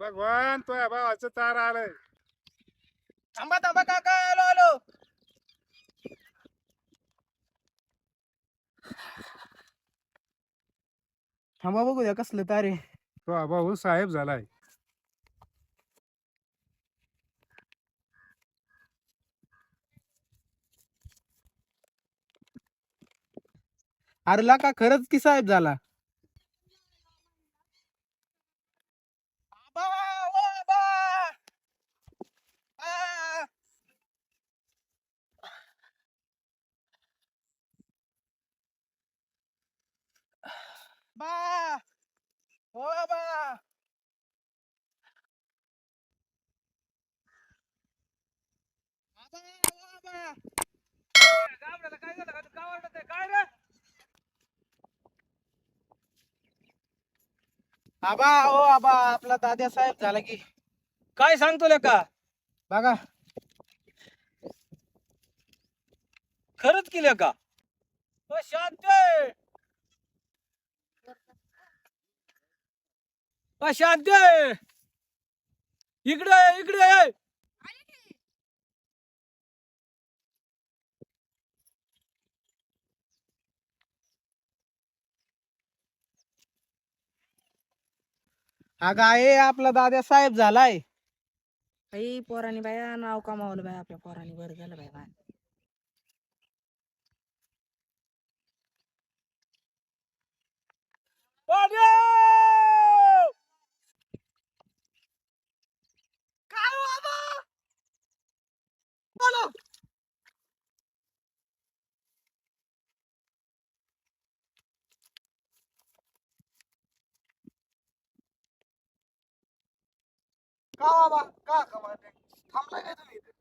भगवान तुझ्या भावाचं तार आलंय. थांबा थांबा काका आलो आलो. थांबा बघू द्या कसलं तारे तुझा भाऊ साहेब झालाय. अरे का खरंच की साहेब झाला आबा, ओ आबा! आ! बा ओ आबा! आबा, ओ आबा! गाबड्याला काय झालं? काय रे आबा ओ आबा आपला दाद्या साहेब झाला की. काय सांगतो लेका? बघा. खरंच का ओ शांत आहे. ओ शांत आहे. इकडे इकडे अगं आहे आपला दाद्या साहेब झालाय बाई पोरानी बाया नाव कमावलं बाय आपल्या पोरानी वर गेलं बाय बाय! काय बाबा बोलो का बाबा का कमावते थांबलाय काय तुम्ही इथे?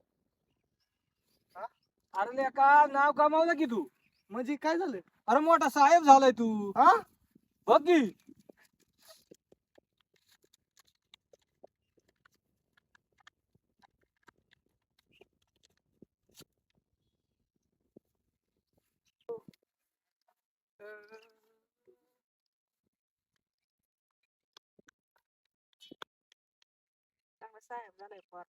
अरे लेका नाव कमावलं की तू? म्हणजे काय झालं? अरे मोठा साहेब झालाय तू. हा? बघ की चांगला साहेब झालाय पोर.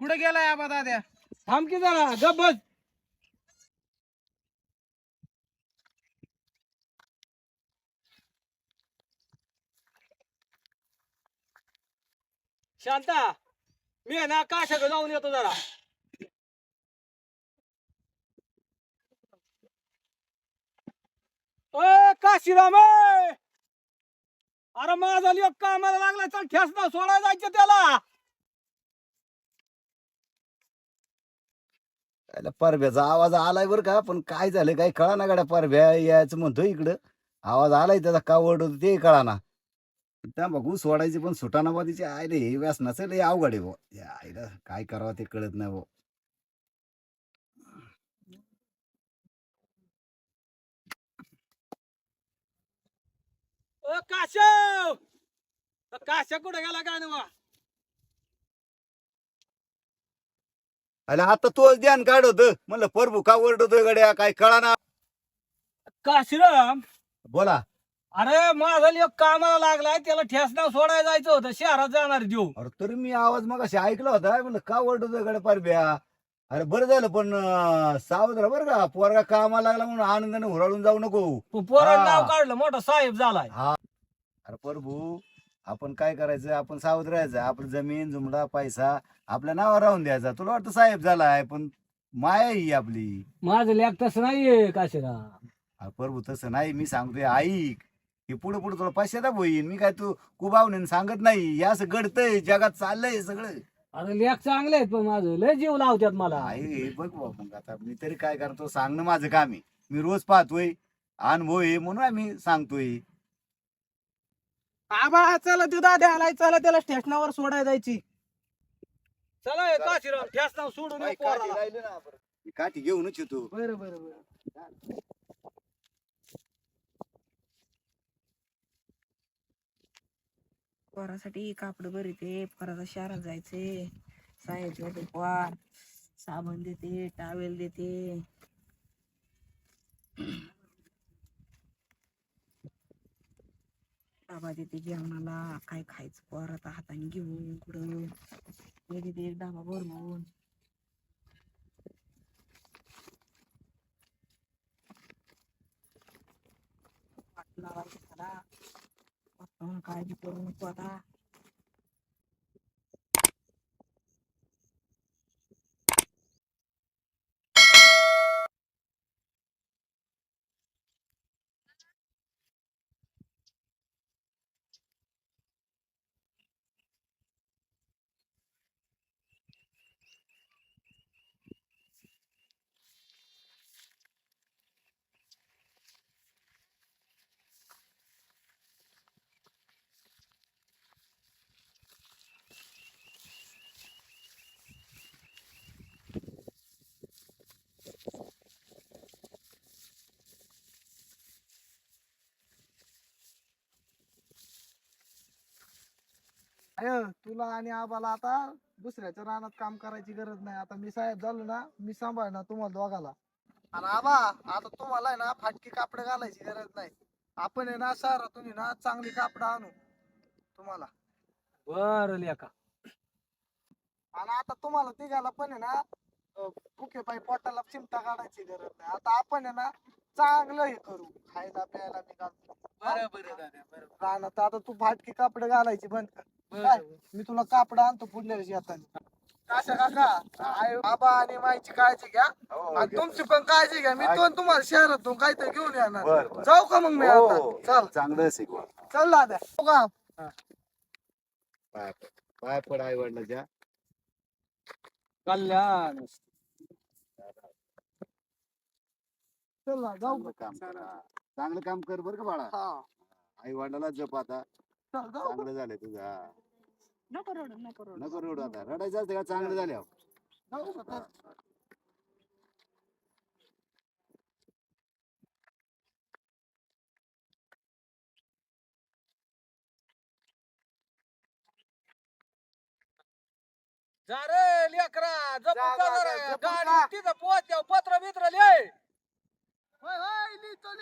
कुठे गेलाय आबा दाद्या? थांब की जरा गप बस. शांता मी आहे ना काशाकडे जाऊन येतो जरा. ए काशीराम! अरे माझा लिओ कामाला लागलाय तर ठेस ना सोडायला जायचं त्याला. त्याला परभ्याचा आवाज आलाय बरं का पण काय झालं काय कळा ना गाड्या परभ्या यायचं म्हणतो इकडं. आवाज आलाय त्याचा का ओरडतो ते कळा ना त्या बघू सोडायचे पण सुटाना बा तिची आयले हे व्यस्त नसेल हे अवघड आहे भाऊ या आईला काय करावं ते कळत नाही भाऊ ओ काशव काशा कुठे गेला काय ना अरे आता तोच ध्यान काढत म्हणलं परभू का ओरडतोय गड्या? काय कळा ना काशीराम बोला. अरे माझा लिओ कामाला लागलाय त्याला ठेसना सोडायला जायचं होतं शहरात जाणार देऊ. अरे तरी मी आवाज मग अशी ऐकला होता म्हणलं का ओरडतोय गड्या परभ्या अरे बरं झालं पण अं, सावध राहा बरं का पोरगा कामाला लागला म्हणून आनंदाने हुराळून जाऊ नको. पोरानं हा. नाव काढलं मोठा साहेब झालाय. अरे प्रभू आपण काय करायचं? आपण सावध राहायचं. आपलं जमीन जुमडा पैसा आपल्या नावावर राहून द्यायचा. तुला वाटतं साहेब झालाय पण माया ही आपली. माझं लेख तसं नाहीये अरे प्रभू तसं नाही. मी सांगतोय ऐक. हे पुढे पुढे तुला पैशादाब होईन. मी काय तू कुबावणे सांगत नाही. हे असं घडतंय जगात चाललंय सगळं. अरे लेख चांगले आहेत पण माझं लय जीव लावतात मला. आई हे बघ भाऊ मग आता मी तरी काय करतो? सांगणं माझं काम आहे. मी रोज पाहतोय. अनुभव आहे म्हणून आम्ही सांगतोय. आबा चला तू दाद्या आलाय चला त्याला स्टेशनावर सोडायला जायची. चला हे काशीराम सोडून ये काठी पोराला. घेऊनच येतो. बरं बरं बरं. पोरासाठी कापड बरी ते पोराचा शहरात जायचे. साहेब देते पोर साबण देते टावेल देते. डबा देते जेवणाला काय खायचं परत हाताने घेऊन कुठं? देते एक डबा भरून वाट त्याला. आपण काळजी करू नको आता अय तुला आणि आबाला आता दुसऱ्याच्या रानात काम करायची गरज नाही. आता मी साहेब झालो ना मी सांभाळणार तुम्हाला दोघाला. आणि आबा आता तुम्हाला आहे ना फाटकी कापड घालायची गरज नाही. आपण आहे ना शहरातून आहे ना चांगली कापड आणू तुम्हाला. बर लेका. आणि आता तुम्हाला तिघाला पण आहे ना अं, फुके पायी पोटाला चिमटा काढायची गरज नाही. आता आपण आहे ना चांगलं हे करू. खायला प्यायला मी घालतो रानात आता तू फाटकी कापड घालायची बंद कर. काय? मी तुला कापड आणतो पुढल्या वर्षी येताना. काका आई बाबा आणि माईची काळजी घ्या. हो, आणि तुमची पण काळजी घ्या. मी तो तुम्हाला शहरातून काहीतरी घेऊन येणार. बर, बर. जाऊ का मग मी हो, आता? चल. चांगलं शिकवा. चल दादा. हो का? पाय पड. पाय पड आई वडिलाच्या कल्याण. चल ना जाऊ चांगलं काम कर. हा. चांगलं काम कर बर का बाळा. हा. आई वडिलाला जप आता. चल जाऊ. चांगलं झालंय तुझं हा. नको रडू नको रडू नको रडू आता रडायचं असतं का चांगलं झालं जाऊ का चल. जा रे लेकरा जपून जा, जा जा, जरा. जा, जपून गाडी जा. तिथं पोहोच पत्र बित्र लिह होय होय लिहितो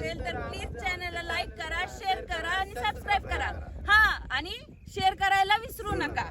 असेल तर प्लीज चॅनलला लाईक करा शेअर करा आणि सबस्क्राईब करा. हा आणि शेअर करायला विसरू नका.